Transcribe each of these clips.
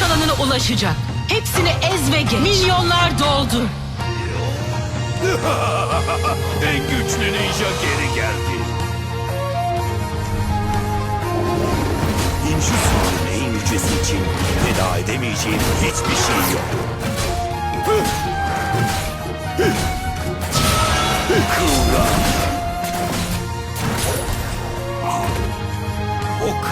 savaş alanına ulaşacak. Hepsini ez ve geç. Milyonlar doldu. En güçlü ninja geri geldi. Ninjutsu'nun en yücesi için feda edemeyeceğim hiçbir şey yok. Kıvra.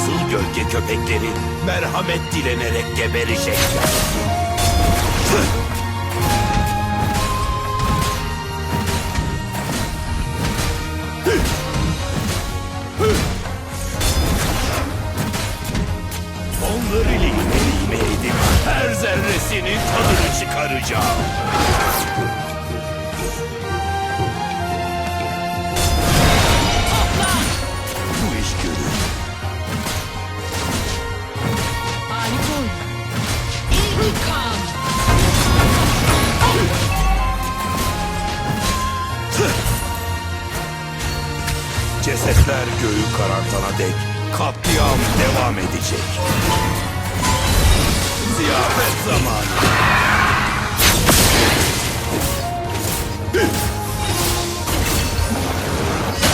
Kızıl gölge köpekleri merhamet dilenerek geberecekler. Onları lime lime edip her zerresinin tadını çıkaracağım. Cesetler göğü karartana dek katliam devam edecek. Ziyafet zamanı.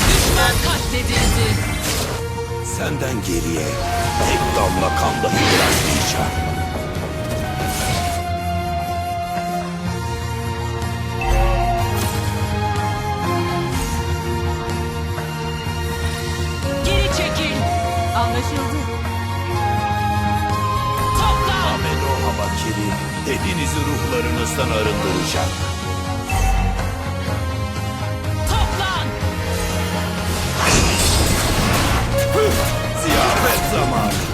Düşman katledildi. Senden geriye tek damla kan dahi bırakmayacağım. Anlaşıldı. Topla. Ameno Habakiri hepinizi ruhlarınızdan arındıracak. Toplan. Ziyafet zamanı.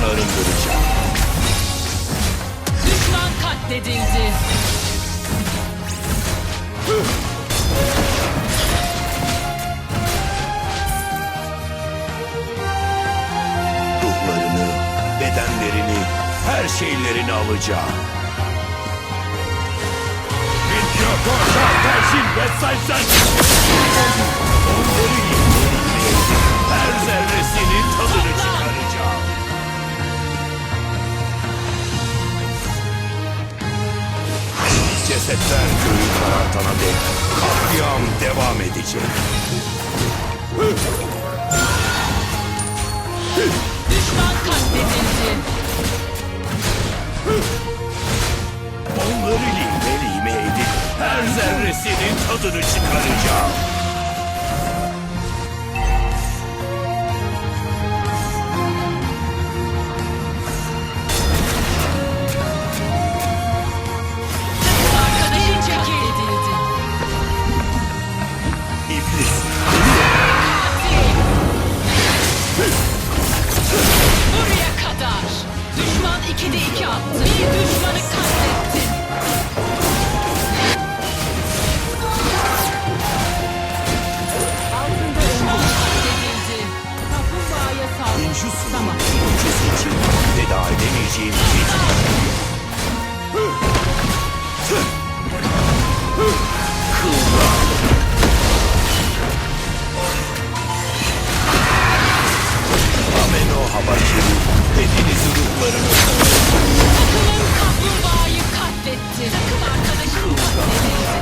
Ruhlarınızdan arındıracak. Düşman katledildi. Ruhlarını, bedenlerini, her şeylerini alacağım. Video Perşin ve Saysan. Onları yemeğini her zerresinin Cesetler köyü karartana dek katliam devam edecek. Düşman katledildi. Onları lime lime edip her zerresinin tadını çıkaracağım. Did I initiate 雨の幅広敵にする我のたって。自宅バーカでしょ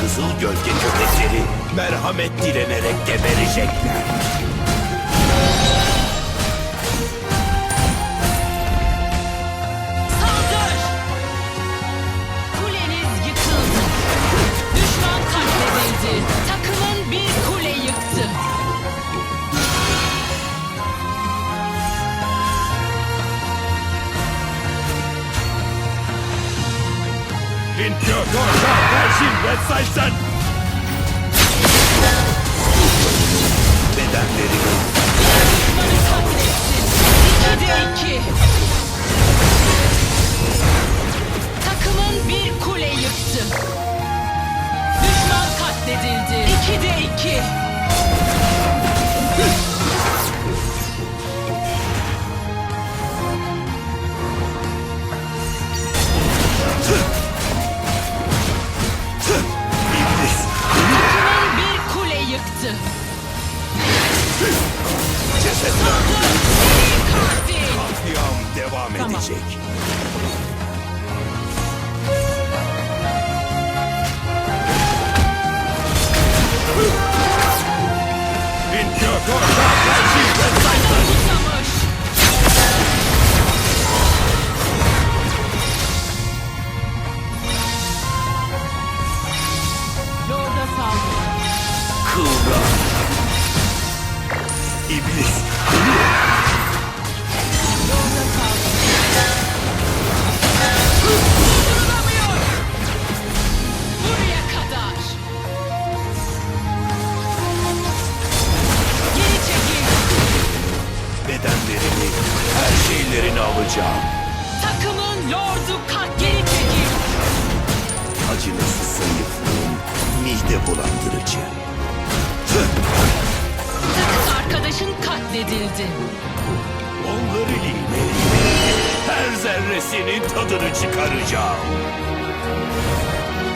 kızıl gölge köpekleri merhamet dilenerek geberecekler. Saldır! Kuleniz yıkıldı. Düşman katledildi. Takımın bir kule yıktı. Bedenlerini Düşmanı katlettin. İkide iki. Takımın bir kule yıktı. Düşman katledildi. İki. İblis. Buraya kadar. Geri çekil. Bedenlerini, her şeylerini alacağım. Takımın lordu kat geri çekil. Acınası zayıflığım mide bulandırıcı. Katledildi. Onları iğneleyip her zerresinin tadını çıkaracağım.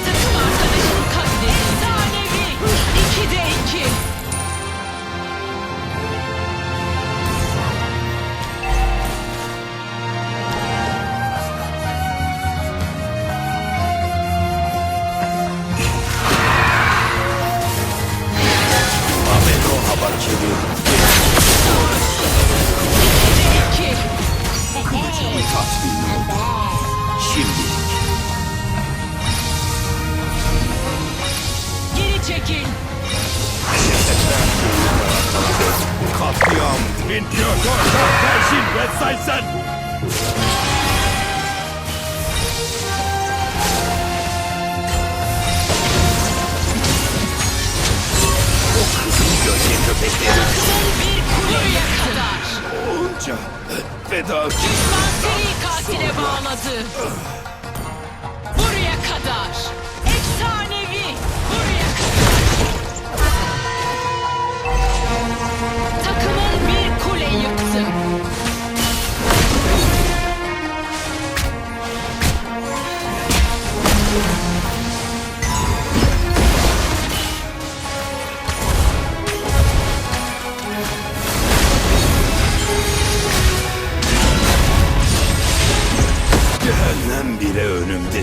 Takım arkadaşın katledildi. Efsanevi. İkide iki. Katliam. İmpiyatör Perşin ve Saysen. O kızıl gölge köpekleri bir kuleye kadar. onca feda Düşman seri katile bağladı.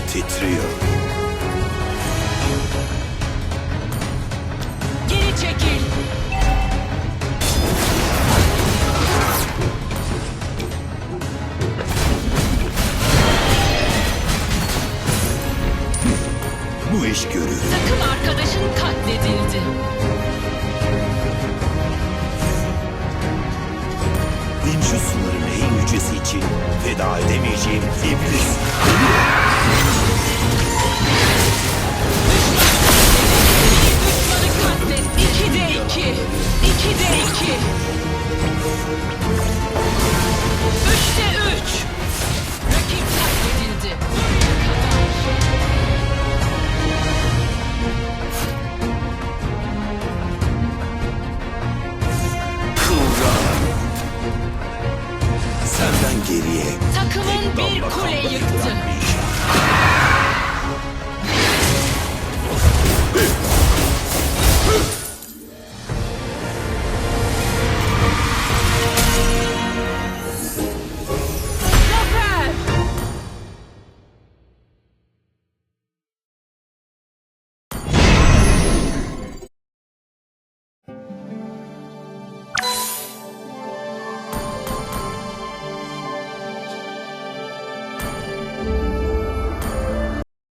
Titriyor. Geri çekil. Bu iş görür. Takım arkadaşın katledildi. Dinşu suların en yücesi için feda edemeyeceğim